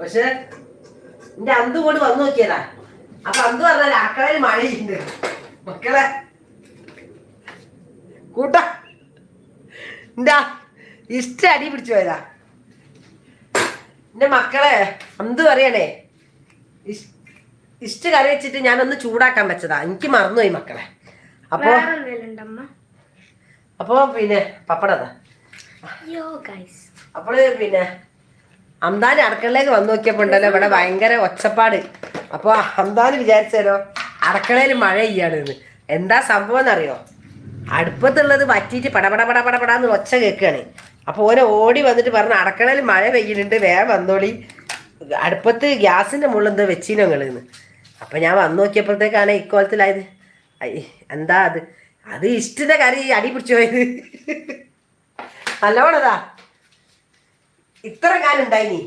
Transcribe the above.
പക്ഷെ എന്റെ അന്തു കൊണ്ട് വന്നു നോക്കിയതാ. അപ്പൊ അന്തു പറഞ്ഞാൽ അടുക്കളയിൽ മഴയുണ്ട് മക്കളെ. കൂട്ട. എന്താ ഇഷ്ട അടി പിടിച്ചു പോയതാ. എന്റെ മക്കളെ അന്തു പറയണേ. ഇഷ്- ഇഷ്ട കറി വെച്ചിട്ട് ഞാനൊന്ന് ചൂടാക്കാൻ വെച്ചതാ. എനിക്ക് മറന്നുപോയി മക്കളെ. അപ്പൊ അപ്പൊ പിന്നെ പപ്പടതാ അപ്പോൾ പിന്നെ അന്താന് അടുക്കളയിലേക്ക് വന്നു നോക്കിയപ്പോ ഉണ്ടല്ലോ ഇവിടെ ഭയങ്കര ഒച്ചപ്പാട്. അപ്പൊ അമ്പാന് വിചാരിച്ചാലോ അടുക്കളയിൽ മഴ ചെയ്യാണ് എന്താ സംഭവം എന്നറിയോ? അടുപ്പത്തുള്ളത് വറ്റിയിട്ട് പടപട പട പടപടാന്ന് ഒച്ച കേൾക്കുകയാണ്. അപ്പൊ ഓരോ ഓടി വന്നിട്ട് പറഞ്ഞു അടുക്കളയിൽ മഴ പെയ്യുന്നുണ്ട് വേഗം വന്നോളി. അടുപ്പത്ത് ഗ്യാസിന്റെ മുകളിൽ എന്തോ വെച്ചിനോ നിങ്ങളെന്ന്. അപ്പൊ ഞാൻ വന്നു നോക്കിയപ്പോഴത്തേക്കാണ് ഇക്കോലത്തിലായത്. എന്താ അത്? അത് ഇഷ്ടന്റെ കറി അടി പിടിച്ചു പോയത്. നല്ലോണതാ ഇത്ര കാലം ഉണ്ടായിനി